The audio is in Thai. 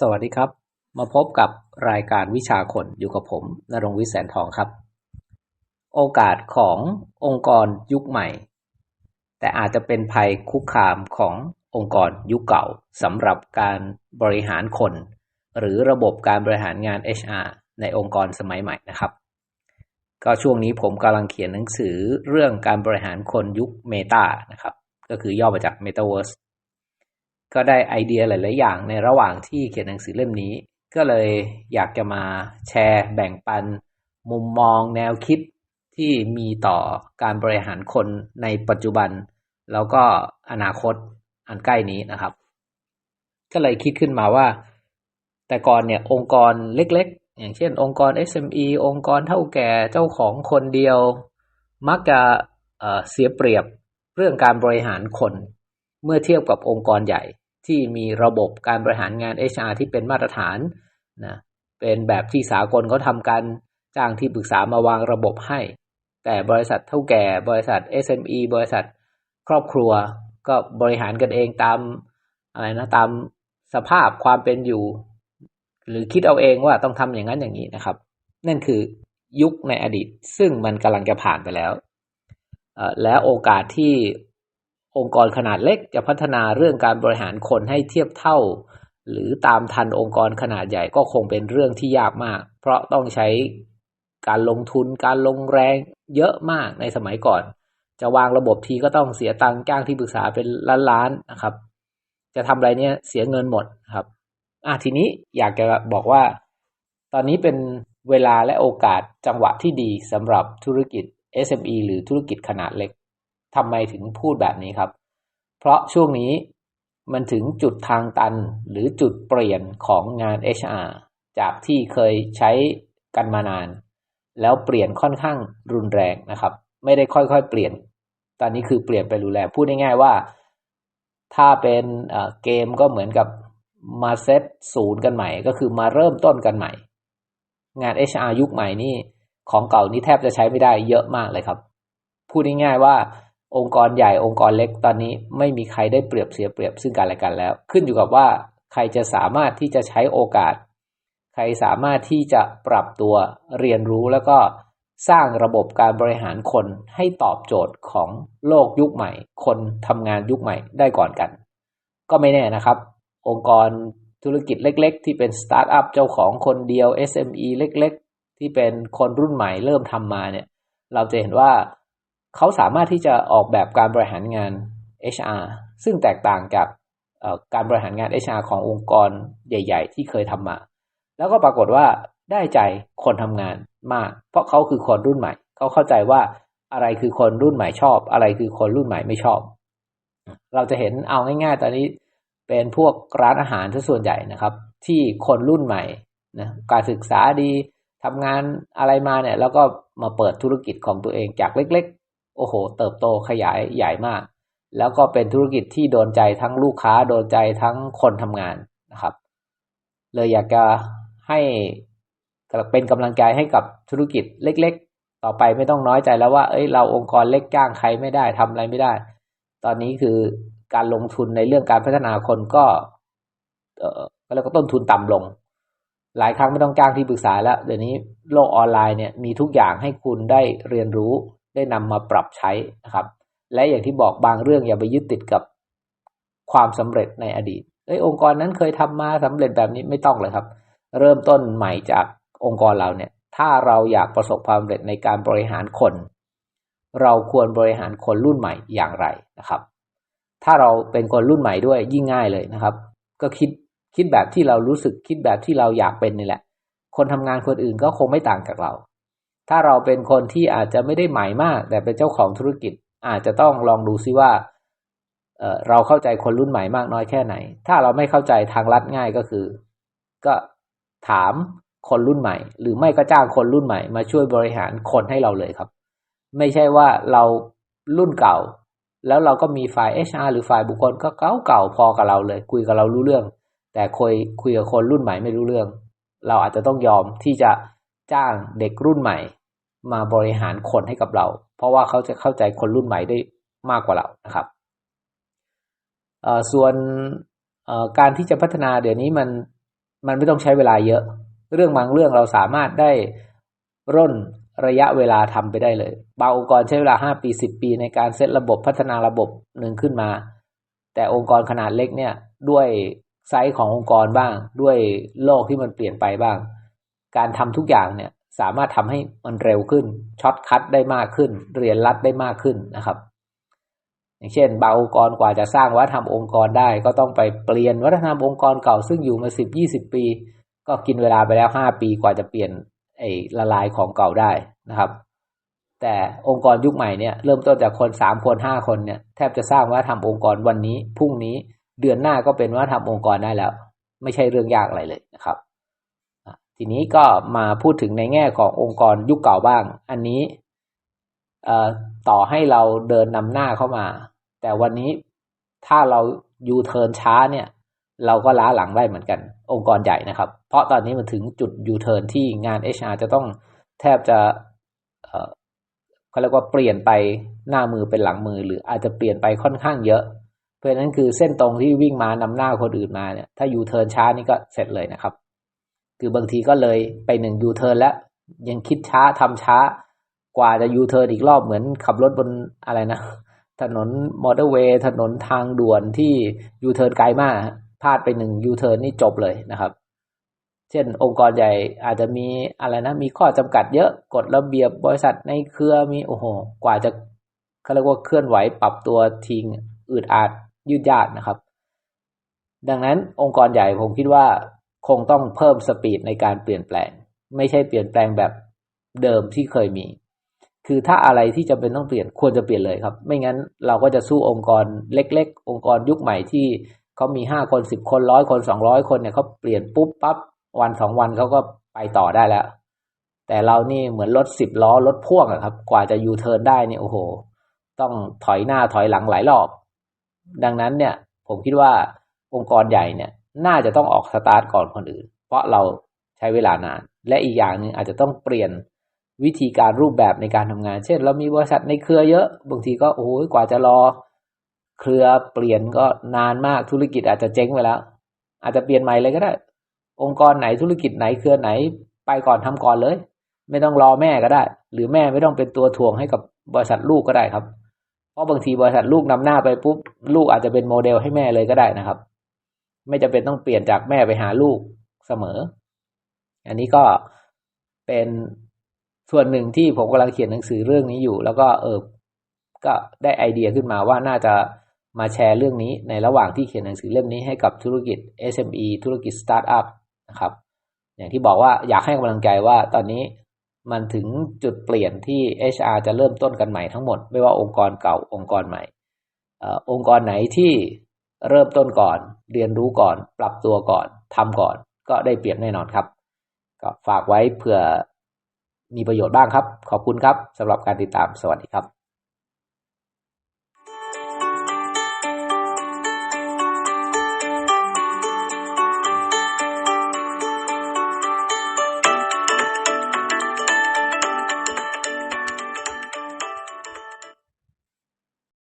สวัสดีครับ มาพบกับรายการวิชาคนอยู่กับผมนรงวิแสนทองครับ โอกาสขององค์กรยุคใหม่ แต่อาจจะเป็นภัยคุกคามขององค์กรยุคเก่าสำหรับการบริหารคน หรือระบบการบริหารงาน HR ในองค์กรสมัยใหม่นะครับ ก็ช่วงนี้ผมกำลังเขียนหนังสือเรื่องการบริหารคนยุคเมตานะครับ ก็คือย่อมาจาก Metaverse ก็ได้ไอเดียหลาย ๆ อย่างในระหว่างที่เขียนหนังสือเล่มนี้ ก็เลยอยากจะมาแชร์แบ่งปัน มุมมองแนวคิดที่มีต่อการบริหารคนในปัจจุบัน แล้วก็อนาคตอันใกล้นี้นะครับ ก็เลยคิดขึ้นมาว่า แต่ก่อนเนี่ยองค์กรเล็ก ๆ อย่างเช่น องค์กร SME องค์กรเท่าแก่เจ้าของคนเดียว มักจะเเสียเปรียบเรื่องการบริหารคน เมื่อเทียบกับองค์กรใหญ่ ที่มีระบบการบริหารงาน HR ที่เป็นมาตรฐานนะเป็นแบบที่สากลเขาทำกันจ้างที่ปรึกษามาวางระบบให้ แต่บริษัทเท่าแก่บริษัท SME บริษัทครอบครัวก็บริหารกันเองตามอะไรนะตามสภาพความเป็นอยู่ หรือคิดเอาเองว่าต้องทำอย่างนั้นอย่างนี้นะครับ นั่นคือยุคในอดีตซึ่งมันกำลังจะผ่านไปแล้ว และโอกาสที่ องค์กรขนาดเล็กจะพัฒนาเรื่องการบริหารคนให้เทียบเท่า หรือตามทันองค์กรขนาดใหญ่ก็คงเป็นเรื่องที่ยากมาก เพราะต้องใช้การลงทุนการลงแรงเยอะมากในสมัยก่อน จะวางระบบทีก็ต้องเสียตังค์จ้างที่ปรึกษาเป็นล้านๆนะครับ จะทำอะไรเนี่ยเสียเงินหมดครับอะทีนี้อยากจะบอกว่า ตอนนี้เป็นเวลาและโอกาสจังหวะที่ดีสำหรับธุรกิจ SME หรือธุรกิจขนาดเล็ก ทำไมถึงพูดแบบนี้ครับ เพราะช่วงนี้มันถึงจุดทางตันหรือจุดเปลี่ยนของงาน HR จากที่เคยใช้กันมานาน แล้วเปลี่ยนค่อนข้างรุนแรงนะครับ ไม่ได้ค่อยๆ เปลี่ยน ตอนนี้คือเปลี่ยนไปรุนแรงพูดง่ายๆว่า ถ้าเป็นเกมก็เหมือนกับมาเซตศูนย์กันใหม่ ก็คือมาเริ่มต้นกันใหม่ งาน HR ยุคใหม่นี่ของเก่านี่แทบจะใช้ไม่ได้เยอะมากเลยครับ พูดง่ายๆว่า องค์กรใหญ่องค์กรเล็กตอนนี้ไม่มีใครได้เปรียบเสียเปรียบซึ่งกันและกันแล้ว ขึ้นอยู่กับว่าใครจะสามารถที่จะใช้โอกาส ใครสามารถที่จะปรับตัวเรียนรู้แล้วก็สร้างระบบการบริหารคนให้ตอบโจทย์ของโลกยุคใหม่ คนทำงานยุคใหม่ได้ก่อนกัน ก็ไม่แน่นะครับ องค์กรธุรกิจเล็ก ๆ ที่เป็นสตาร์ทอัพเจ้าของคนเดียว SME เล็ก ๆ ที่เป็นคนรุ่นใหม่เริ่มทำมาเนี่ย เราจะเห็นว่า เขาสามารถที่จะออกแบบการบริหารงาน HR ซึ่งแตกต่างจากการบริหารงาน HR ขององค์กรใหญ่ ๆ ที่เคยทำมา แล้วก็ปรากฏว่าได้ใจคนทำงานมาก เพราะเขาคือคนรุ่นใหม่ เขาเข้าใจว่าอะไรคือคนรุ่นใหม่ชอบ อะไรคือคนรุ่นใหม่ไม่ชอบ เราจะเห็นเอาง่ายๆ ตอนนี้เป็นพวกร้านอาหารที่ส่วนใหญ่นะครับ ที่คนรุ่นใหม่นะการศึกษาดีทำงานอะไรมาเนี่ย แล้วก็มาเปิดธุรกิจของตัวเองจากเล็ก โอ้โห เติบโตขยายใหญ่มาก แล้วก็เป็นธุรกิจที่โดนใจทั้งลูกค้าโดนใจทั้งคนทำงานนะครับ เลยอยากจะให้เป็นกำลังใจให้กับธุรกิจเล็ก ๆ ต่อไปไม่ต้องน้อยใจแล้วว่า เอ้ย เราองค์กรเล็กจ้างใครไม่ได้ทำอะไรไม่ได้ ตอนนี้คือการลงทุนในเรื่องการพัฒนาคนก็เออแล้วก็ต้นทุนต่ำลง หลายครั้งไม่ต้องจ้างที่ปรึกษาแล้ว เดี๋ยวนี้โลกออนไลน์เนี่ยมีทุกอย่างให้คุณได้เรียนรู้ ได้นำมาปรับใช้นะครับ และอย่างที่บอกบางเรื่องอย่าไปยึดติดกับความสำเร็จในอดีตเอ้ยองค์กรนั้นเคยทำมาสำเร็จแบบนี้ไม่ต้องเลยครับ เริ่มต้นใหม่จากองค์กรเราเนี่ย ถ้าเราอยากประสบความสำเร็จในการบริหารคน เราควรบริหารคนรุ่นใหม่อย่างไรนะครับ ถ้าเราเป็นคนรุ่นใหม่ด้วยยิ่งง่ายเลยนะครับ ก็คิดคิดแบบที่เรารู้สึกคิดแบบที่เราอยากเป็นนี่แหละ คนทำงานคนอื่นก็คงไม่ต่างจากเรา ถ้าเราเป็นคนที่อาจจะไม่ได้ใหม่มาก แต่เป็นเจ้าของธุรกิจ อาจจะต้องลองดูซิว่าเเราเข้าใจคนรุ่นใหม่มากน้อยแค่ไหน ถ้าเราไม่เข้าใจทางลัดง่ายก็คือ ก็ถามคนรุ่นใหม่ หรือไม่ก็จ้างคนรุ่นใหม่ มาช่วยบริหารคนให้เราเลยครับ ไม่ใช่ว่าเรารุ่นเก่า แล้วเราก็มีฝ่าย HR หรือฝ่ายบุคคลก็เก่าเก่าพอกับเราเลย คุยกับเรารู้เรื่อง แต่คุยคุยกับคนรุ่นใหม่ไม่รู้เรื่อง เราอาจจะต้องยอมที่จะ จ้างเด็กรุ่นใหม่ มาบริหารคนให้กับเรา เพราะว่าเขาจะเข้าใจคนรุ่นใหม่ได้มากกว่าเรานะครับส่วนการที่จะพัฒนาเดี๋ยวนี้มันมันไม่ต้องใช้เวลาเยอะ เรื่องบางเรื่องเราสามารถได้ร่นระยะเวลาทำไปได้เลย บางองค์กรใช้เวลาห้าปีสิบปีในการเซตระบบพัฒนาระบบหนึ่งขึ้นมา แต่องค์กรขนาดเล็กเนี่ยด้วยไซส์ขององค์กรบ้าง ด้วยโลกที่มันเปลี่ยนไปบ้าง การทำทุกอย่างเนี่ยสามารถทำให้มันเร็วขึ้นช็อตคัดได้มากขึ้น เรียนรัดได้มากขึ้นนะครับ อย่างเช่น บางองค์กรกว่าจะสร้างวัฒนธรรมองค์กรได้ ก็ต้องไปเปลี่ยนวัฒนธรรมองค์กรเก่าซึ่งอยู่มาสิบยี่สิบปี ก็กินเวลาไปแล้วห้าปีกว่าจะเปลี่ยนไอ้ละลายของเก่าได้นะครับ แต่องค์กรยุคใหม่เนี่ยเริ่มต้นจากคนสามคนห้าคนเนี่ยแทบจะสร้างวัฒนธรรมองค์กรวันนี้พรุ่งนี้เดือนหน้าก็เป็นวัฒนธรรมองค์กรได้แล้ว ไม่ใช่เรื่องยากอะไรเลยนะครับ ทีนี้ก็มาพูดถึงในแง่ขององค์กรยุคเก่าบ้าง อันนี้ต่อให้เราเดินนำหน้าเข้ามา แต่วันนี้ถ้าเรายูเทิร์นช้าเนี่ย เราก็ล้าหลังได้เหมือนกัน องค์กรใหญ่นะครับ เพราะตอนนี้มันถึงจุดยูเทิร์นที่งาน HR จะต้องแทบจะเขาเรียกว่าเปลี่ยนไปหน้ามือเป็นหลังมือ หรืออาจจะเปลี่ยนไปค่อนข้างเยอะ เพราะฉะนั้นคือเส้นตรงที่วิ่งมานำหน้าคนอื่นมาเนี่ย ถ้ายูเทิร์นช้านี่ก็เสร็จเลยนะครับ คือบางทีก็เลยไปหนึ่งยูเทิร์นแล้วยังคิดช้าทำช้า กว่าจะยูเทิร์นอีกรอบเหมือนขับรถบนอะไรนะ ถนนมอเตอร์เวย์ถนนทางด่วนที่ยูเทิร์นไกลมากพลาดไปหนึ่งยูเทิร์นนี่จบเลยนะครับ เช่น องค์กรใหญ่อาจจะมีอะไรนะ มีข้อจำกัดเยอะกฎระเบียบบริษัทในเครือมีโอ้โห กว่าจะเขาเรียกว่าเคลื่อนไหวปรับตัวทิ้งอืดอาดยืดยาดนะครับ ดังนั้นองค์กรใหญ่ผมคิดว่า คงต้องเพิ่มสปีดในการเปลี่ยนแปลง ไม่ใช่เปลี่ยนแปลงแบบเดิมที่เคยมี คือถ้าอะไรที่จะเป็นต้องเปลี่ยนควรจะเปลี่ยนเลยครับ ไม่งั้นเราก็จะสู้องค์กรเล็ก ๆ องค์กรยุคใหม่ที่เขามีห้าคนสิบคนร้อยคนสองร้อยคนเนี่ยเขาเปลี่ยนปุ๊บปั๊บวันสองวันเขาก็ไปต่อได้แล้ว แต่เรานี่เหมือนรถสิบล้อรถพ่วงอะครับ กว่าจะยูเทิร์นได้เนี่ยโอ้โห ต้องถอยหน้าถอยหลังหลายรอบ ดังนั้นเนี่ย ผมคิดว่าองค์กรใหญ่เนี่ย น่าจะต้องออกสตาร์ทก่อนคนอื่น เพราะเราใช้เวลานาน และอีกอย่างหนึ่งอาจจะต้องเปลี่ยนวิธีการรูปแบบในการทำงาน เช่น เรามีบริษัทในเครือเยอะ บางทีก็โอ้โหกว่าจะรอ เครือเปลี่ยนก็นานมากธุรกิจอาจจะเจ๊งไปแล้ว อาจจะเปลี่ยนใหม่เลยก็ได้ องค์กรไหนธุรกิจไหนเครือไหน ไปก่อนทำก่อนเลย ไม่ต้องรอแม่ก็ได้ หรือแม่ไม่ต้องเป็นตัวถ่วงให้กับบริษัทลูกก็ได้ครับ เพราะบางทีบริษัทลูกนำหน้าไปปุ๊บลูกอาจจะเป็นโมเดลให้แม่เลยก็ได้นะครับ ไม่จะเป็นต้องเปลี่ยนจากแม่ไปหาลูกเสมอ อันนี้ก็เป็นส่วนหนึ่งที่ผมกำลังเขียนหนังสือเรื่องนี้อยู่ แล้วก็เออก็ได้ไอเดียขึ้นมาว่าน่าจะมาแชร์เรื่องนี้ในระหว่างที่เขียนหนังสือเล่มนี้ให้กับธุรกิจ SME ธุรกิจสตาร์ทอัพนะครับ อย่างที่บอกว่าอยากให้กำลังใจว่าตอนนี้มันถึงจุดเปลี่ยนที่ HR จะเริ่มต้นกันใหม่ทั้งหมด ไม่ว่าองค์กรเก่าองค์กรใหม่อองค์กรไหนที่ เริ่มต้นก่อน เรียนรู้ก่อน ปรับตัวก่อนทำก่อน ก็ได้เปรียบแน่นอนครับ ก็ฝากไว้เผื่อมีประโยชน์บ้างครับ ขอบคุณครับสำหรับการติดตามสวัสดีครับ